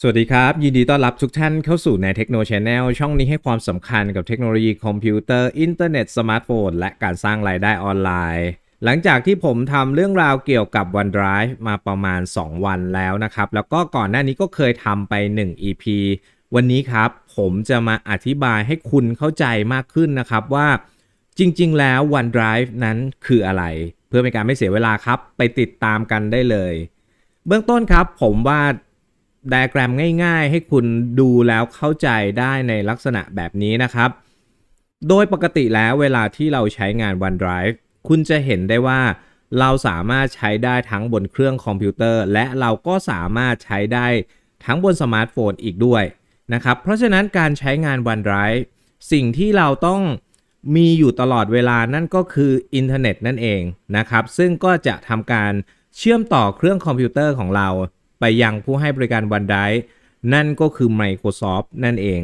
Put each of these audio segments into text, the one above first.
สวัสดีครับ ยินดีต้อนรับทุกท่านเข้าสู่ใน Techno Channel ช่องนี้ให้ความสำคัญกับเทคโนโลยีคอมพิวเตอร์ อินเทอร์เน็ต สมาร์ทโฟน และการสร้างรายได้ออนไลน์ หลังจากที่ผมทำเรื่องราวเกี่ยวกับ OneDrive มาประมาณ 2 วันแล้วนะครับ แล้วก็ก่อนหน้านี้ก็เคยทำไป 1 EP วันนี้ครับ ผมจะมาอธิบายให้คุณเข้าใจมากขึ้นนะครับว่าจริง ๆ แล้ว OneDrive นั้นคืออะไร เพื่อเป็นการไม่เสียเวลาครับ ไปติดตามกันได้เลย เบื้องต้นครับผมว่า ไดอะแกรมง่าย ๆ ให้คุณดูแล้วเข้าใจได้ในลักษณะแบบนี้นะครับ โดยปกติแล้วเวลาที่เราใช้งาน OneDrive คุณจะเห็นได้ว่าเราสามารถใช้ได้ทั้งบนเครื่องคอมพิวเตอร์ และเราก็สามารถใช้ได้ทั้งบนสมาร์ทโฟนอีกด้วยนะครับ เพราะฉะนั้นการใช้งาน OneDrive สิ่งที่เราต้องมีอยู่ตลอดเวลานั่นก็คืออินเทอร์เน็ตนั่นเองนะครับ ซึ่งก็จะทำการเชื่อมต่อเครื่องคอมพิวเตอร์ของเรา ไปยังผู้ให้บริการ OneDrive นั่นก็คือ Microsoft นั่นเอง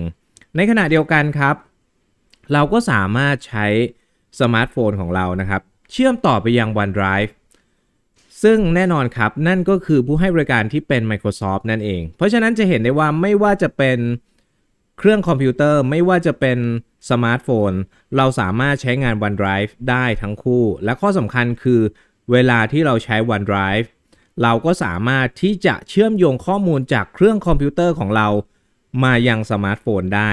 ในขณะเดียวกันครับ เราก็สามารถใช้สมาร์ทโฟนของเรานะครับ เชื่อมต่อไปยัง OneDrive ซึ่งแน่นอนครับ นั่นก็คือผู้ให้บริการที่เป็น Microsoft นั่นเอง เพราะฉะนั้นจะเห็นได้ว่าไม่ว่าจะเป็นเครื่องคอมพิวเตอร์ไม่ว่าจะเป็นสมาร์ทโฟน เราสามารถใช้งาน OneDrive ได้ทั้งคู่ และข้อสำคัญคือเวลาที่เราใช้ OneDrive เราก็สามารถที่จะเชื่อมโยงข้อมูลจากเครื่องคอมพิวเตอร์ของเรา มายังสมาร์ทโฟนได้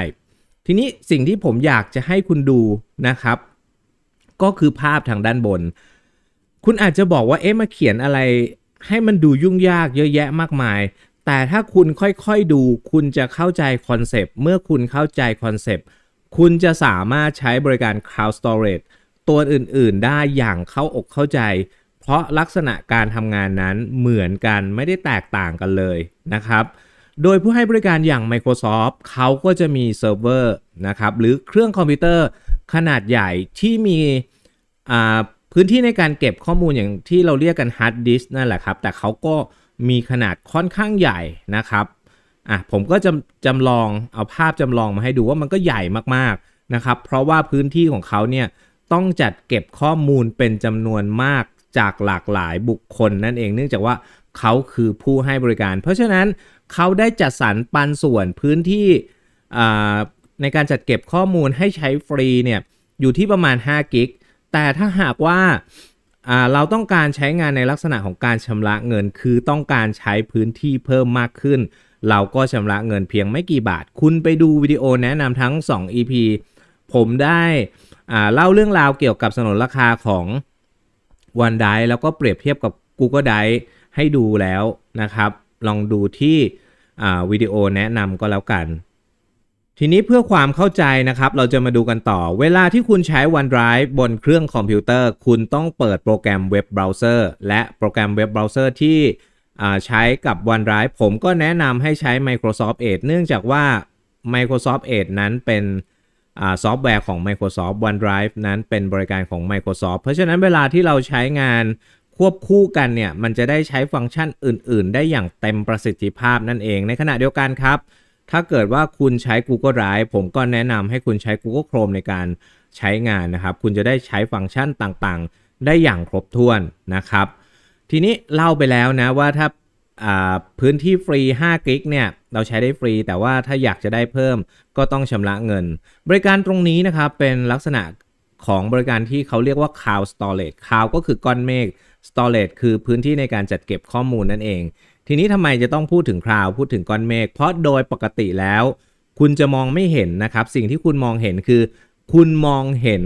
ทีนี้สิ่งที่ผมอยากจะให้คุณดูนะครับ ก็คือภาพทางด้านบน คุณอาจจะบอกว่าเอ๊ะมาเขียนอะไร ให้มันดูยุ่งยากเยอะแยะมากมาย แต่ถ้าคุณค่อยๆดู คุณจะเข้าใจคอนเซปต์เมื่อคุณเข้าใจคอนเซปต์คุณจะสามารถใช้บริการ Cloud Storage ตัวอื่นๆ ได้อย่างเข้าอกเข้าใจ เพราะลักษณะการทำงานนั้นเหมือนกันไม่ได้แตกต่างกันเลยนะครับ โดยผู้ให้บริการอย่าง Microsoft เขาก็จะมีเซิร์ฟเวอร์นะครับหรือเครื่องคอมพิวเตอร์ขนาดใหญ่ที่มีพื้นที่ในการเก็บข้อมูลอย่างที่เราเรียกกันฮาร์ดดิสนั่นแหละครับ แต่เขาก็มีขนาดค่อนข้างใหญ่นะครับอะผมก็จะจำลองเอาภาพจำลองมาให้ดูว่ามันก็ใหญ่มากๆนะครับ เพราะว่าพื้นที่ของเขาเนี่ยต้องจัดเก็บข้อมูลเป็นจำนวนมาก จากหลากหลายบุคคลนั่นเองเนื่องจากว่าเขาคือผู้ให้บริการ เพราะฉะนั้นเขาได้จัดสรรปันส่วนพื้นที่ในการจัดเก็บข้อมูลให้ใช้ฟรีเนี่ยอยู่ที่ประมาณ5กิกแต่ถ้าหากว่าเราต้องการใช้งานในลักษณะของการชำระเงิน คือต้องการใช้พื้นที่เพิ่มมากขึ้น เราก็ชำระเงินเพียงไม่กี่บาท คุณไปดูวิดีโอแนะนำทั้ง 2 EP ผมได้เล่าเรื่องราวเกี่ยวกับสนนราคาของ OneDrive แล้วก็เปรียบเทียบกับ Google Drive ให้ดูแล้วนะครับ ลองดูที่วิดีโอแนะนำก็แล้วกัน ทีนี้เพื่อความเข้าใจนะครับ เราจะมาดูกันต่อ เวลาที่คุณใช้ OneDrive บนเครื่องคอมพิวเตอร์ คุณต้องเปิดโปรแกรมเว็บเบราว์เซอร์และโปรแกรมเว็บเบราว์เซอร์ที่ใช้กับ OneDrive ผมก็แนะนำให้ใช้ Microsoft Edge เนื่องจากว่า Microsoft Edge นั้นเป็น ซอฟต์แวร์ของ Microsoft OneDrive นั้นเป็นบริการของ Microsoft เพราะฉะนั้นเวลาที่เราใช้งานควบคู่กันเนี่ย มันจะได้ใช้ฟังก์ชันอื่น ๆ ได้อย่างเต็มประสิทธิภาพนั่นเอง ในขณะเดียวกันครับ ถ้าเกิดว่าคุณใช้ Google Drive ผมก็แนะนำให้คุณใช้ Google Chrome ในการใช้งานนะครับ คุณจะได้ใช้ฟังก์ชันต่างๆ ได้อย่างครบถ้วนนะครับ ทีนี้เล่าไปแล้วนะว่าถ้าอ่า พื้นที่ฟรี 5 กิกเนี่ยเราใช้ได้ฟรี แต่ว่าถ้าอยากจะได้เพิ่มก็ต้องชำระเงิน บริการตรงนี้นะครับเป็นลักษณะของบริการที่เขาเรียกว่า Cloud Storage Cloud ก็คือก้อนเมฆ Storage คือพื้นที่ในการจัดเก็บข้อมูลนั่นเอง ทีนี้ทำไมจะต้องพูดถึงคลาวพูดถึงก้อนเมฆ เพราะโดยปกติแล้ว คุณจะมองไม่เห็นนะครับ สิ่งที่คุณมองเห็นคือ คุณมองเห็น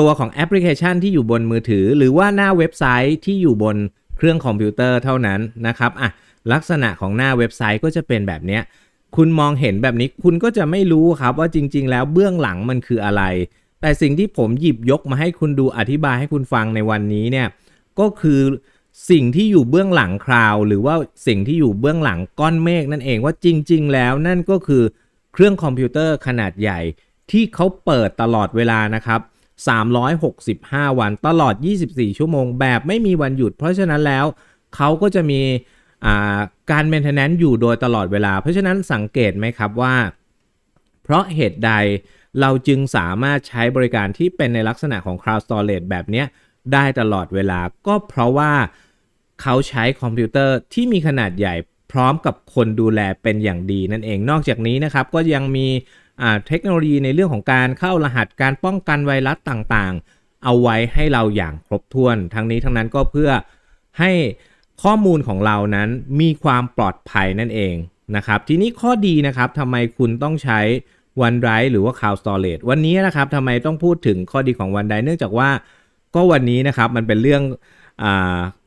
ตัวของแอปพลิเคชันที่อยู่บนมือถือ หรือว่าหน้าเว็บไซต์ที่อยู่บน เครื่องคอมพิวเตอร์เท่านั้นนะครับอะลักษณะของหน้าเว็บไซต์ก็จะเป็นแบบเนี้ยคุณมองเห็นแบบนี้คุณก็จะไม่รู้ครับว่าจริง ๆ แล้วเบื้องหลังมันคืออะไร แต่สิ่งที่ผมหยิบยกมาให้คุณดูอธิบายให้คุณฟังในวันนี้เนี่ยก็คือสิ่งที่อยู่เบื้องหลังคราว หรือว่าสิ่งที่อยู่เบื้องหลังก้อนเมฆนั่นเองว่าจริง ๆ แล้วนั่นก็คือเครื่องคอมพิวเตอร์ขนาดใหญ่ที่เขาเปิดตลอดเวลานะครับ 365 วันตลอด 24 ชั่วโมง แบบไม่มีวันหยุด เพราะฉะนั้นแล้วเขาก็จะมีการเมนเทนแนนซ์อยู่โดยตลอดเวลา เพราะฉะนั้นสังเกตไหมครับว่า เพราะเหตุใดเราจึงสามารถใช้บริการที่เป็นในลักษณะของ Cloud Storage แบบนี้ได้ตลอดเวลาก็เพราะว่าเขาใช้คอมพิวเตอร์ที่มีขนาดใหญ่พร้อมกับคนดูแลเป็นอย่างดีนั่นเอง นอกจากนี้นะครับก็ยังมี เทคโนโลยีในเรื่องของการเข้ารหัสการป้องกันไวรัสต่างๆ เอาไว้ให้เราอย่างครบถ้วน ทั้งนี้ทั้งนั้นก็เพื่อให้ข้อมูลของเรานั้นมีความปลอดภัยนั่นเองนะครับทีนี้ข้อดีนะครับทำไมคุณต้องใช้ OneDrive หรือว่า Cloud Storage วันนี้นะครับทำไมต้องพูดถึงข้อดีของ OneDrive เนื่องจากว่าก็วันนี้นะครับมันเป็นเรื่องอ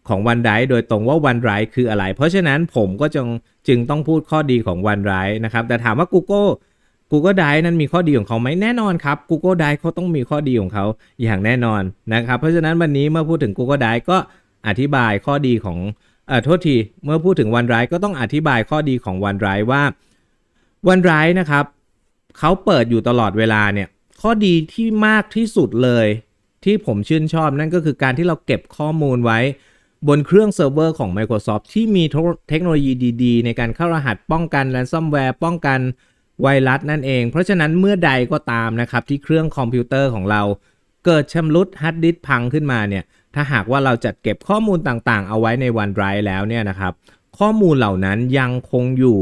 ของ OneDrive โดยตรงว่า OneDrive คืออะไร เพราะฉะนั้นผมก็จึงจึงต้องพูดข้อดีของ OneDrive นะครับแต่ถามว่า Google Google Drive นั้นมีข้อดีของเขาไหมแน่นอนครับ Google Drive เขาต้องมีข้อดีของเขาอย่างแน่นอนนะครับ เพราะฉะนั้นวันนี้เมื่อพูดถึง Google Drive ก็อธิบายข้อดีของเอ่อโทษทีเมื่อพูดถึง OneDrive ก็ต้องอธิบายข้อดีของ OneDrive ว่า OneDrive นะครับเขาเปิดอยู่ตลอดเวลาเนี่ยข้อดีที่มากที่สุดเลย ที่ผมชื่นชอบนั่นก็คือการที่เราเก็บข้อมูลไว้บนเครื่องเซิร์ฟเวอร์ของ Microsoft ที่มีเทคโนโลยีดี ๆ ในการเข้ารหัสป้องกัน ransomware ป้องกัน ไวรัสนั่นเอง เพราะฉะนั้นเมื่อใดก็ตามนะครับที่เครื่องคอมพิวเตอร์ของเรา เกิดชำรุดฮาร์ดดิสพังขึ้นมาเนี่ยถ้าหากว่าเราจัดเก็บข้อมูลต่างๆ เอาไว้ใน OneDrive แล้วเนี่ยนะครับข้อมูลเหล่านั้นยังคงอยู่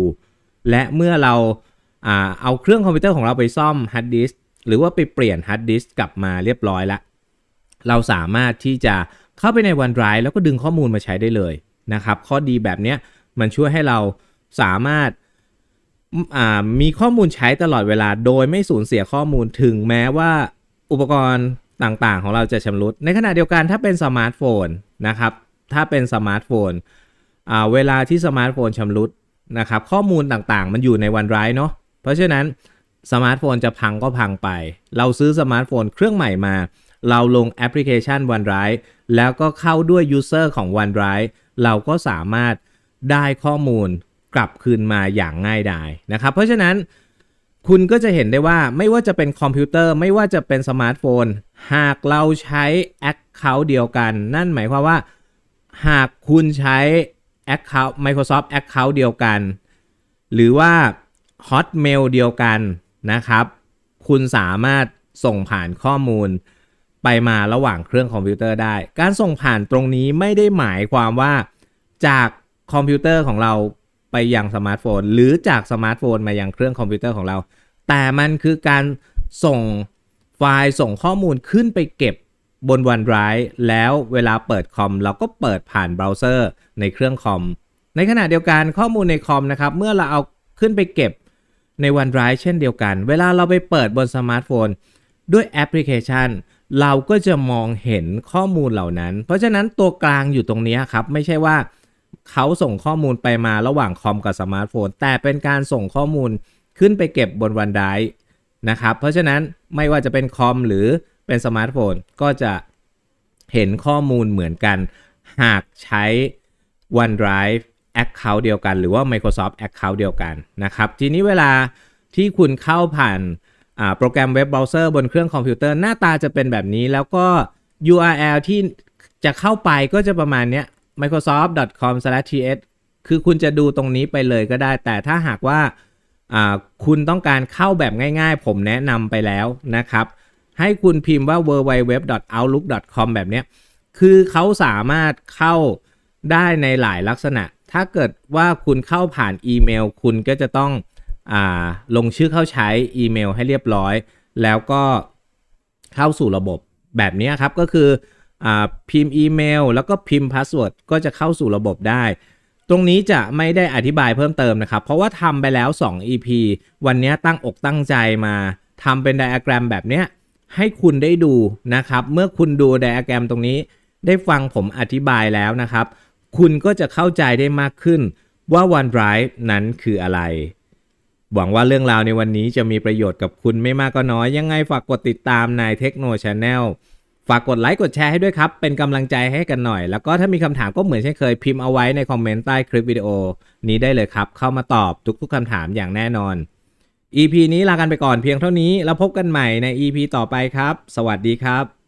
และเมื่อเราเอาเครื่องคอมพิวเตอร์ของเราไปซ่อมฮาร์ดดิสหรือว่าไปเปลี่ยนฮาร์ดดิสกลับมาเรียบร้อยแล้วเราสามารถที่จะเข้าไปใน OneDrive แล้วก็ดึงข้อมูลมาใช้ได้เลยนะครับ ข้อดีแบบนี้มันช่วยให้เราสามารถ มีข้อมูลใช้ตลอดเวลาโดยไม่สูญเสียข้อมูลถึงแม้ว่าอุปกรณ์ต่างๆ ของเราจะชำรุด ในขณะเดียวกันถ้าเป็นสมาร์ทโฟนนะครับ ถ้าเป็นสมาร์ทโฟนเวลาที่สมาร์ทโฟนชำรุดนะครับข้อมูลต่างๆ มันอยู่ใน OneDrive เนาะเพราะฉะนั้นสมาร์ทโฟนจะพังก็พังไป เราซื้อสมาร์ทโฟนเครื่องใหม่มา เราลงแอปพลิเคชัน OneDrive แล้วก็เข้าด้วย User ของ OneDrive เราก็สามารถได้ข้อมูล กลับคืนมาอย่างง่ายดายนะครับ เพราะฉะนั้นคุณก็จะเห็นได้ว่าไม่ว่าจะเป็นคอมพิวเตอร์ไม่ว่าจะเป็นสมาร์ทโฟน หากเราใช้ Account เดียวกัน นั่นหมายความว่า หากคุณใช้ Account Microsoft Account เดียวกัน หรือว่า Hotmail เดียวกันนะครับ คุณสามารถส่งผ่านข้อมูลไปมาระหว่างเครื่องคอมพิวเตอร์ได้ การส่งผ่านตรงนี้ไม่ได้หมายความว่าจากคอมพิวเตอร์ของเรา ไปยังสมาร์ทโฟน หรือจากสมาร์ทโฟนมายังเครื่องคอมพิวเตอร์ของเรา แต่มันคือการส่งไฟล์ส่งข้อมูลขึ้นไปเก็บบน OneDrive แล้วเวลาเปิดคอม เราก็เปิดผ่านเบราว์เซอร์ในเครื่องคอม ในขณะเดียวกันข้อมูลในคอมนะครับ เมื่อเราเอาขึ้นไปเก็บใน OneDrive เช่นเดียวกัน เวลาเราไปเปิดบนสมาร์ทโฟน ด้วยแอปพลิเคชัน เราก็จะมองเห็นข้อมูลเหล่านั้น เพราะฉะนั้นตัวกลางอยู่ตรงนี้ครับ ไม่ใช่ว่า เขาส่งข้อมูลไปมาระหว่างคอมกับสมาร์ทโฟน แต่เป็นการส่งข้อมูลขึ้นไปเก็บบนวันไดนะครับ เพราะฉะนั้นไม่ว่าจะเป็นคอมหรือเป็นสมาร์ทโฟนก็จะเห็นข้อมูลเหมือนกัน หากใช้ OneDrive Account เดียวกัน หรือว่า Microsoft Account เดียวกันนะครับ ทีนี้เวลาที่คุณเข้าผ่านโปรแกรมเว็บเบราว์เซอร์บนเครื่องคอมพิวเตอร์หน้าตาจะเป็นแบบนี้แล้วก็ URL ที่จะเข้าไปก็จะประมาณเนี้ microsoft.com/th คือคุณจะดูตรงนี้ไปเลยก็ได้ แต่ถ้าหากว่าคุณต้องการเข้าแบบง่ายๆ ผมแนะนำไปแล้วนะครับ ให้คุณพิมพ์ว่า www.outlook.com แบบนี้คือเขาสามารถเข้าได้ในหลายลักษณะ ถ้าเกิดว่าคุณเข้าผ่านอีเมล คุณก็จะต้องอลงชื่อเข้าใช้อีเมลให้เรียบร้อย แล้วก็เข้าสู่ระบบแบบนี้ครับก็คือ พิมพ์อีเมล แล้วก็พิมพ์พาสเวิร์ดก็จะเข้าสู่ระบบได้ ตรงนี้จะไม่ได้อธิบายเพิ่มเติมนะครับ เพราะว่าทำไปแล้ว 2 EP วันนี้ตั้งอกตั้งใจมาทำเป็นไดอะแกรมแบบเนี้ยให้คุณได้ดูนะครับ เมื่อคุณดูไดอะแกรมตรงนี้ ได้ฟังผมอธิบายแล้วนะครับ คุณก็จะเข้าใจได้มากขึ้นว่า OneDrive นั้นคืออะไร หวังว่าเรื่องราวในวันนี้จะมีประโยชน์กับคุณไม่มากก็น้อย ยังไงฝากกดติดตามในเทคโน Channel ฝากกดไลค์กดแชร์ให้ด้วยครับ เป็นกำลังใจให้กันหน่อย แล้วก็ถ้ามีคำถามก็เหมือนเช่นเคยพิมพ์เอาไว้ในคอมเมนต์ใต้คลิปวิดีโอนี้ได้เลยครับ เข้ามาตอบทุกๆคำถามอย่างแน่นอน EP นี้ลากันไปก่อนเพียงเท่านี้ แล้วพบกันใหม่ใน EP ต่อไปครับ สวัสดีครับ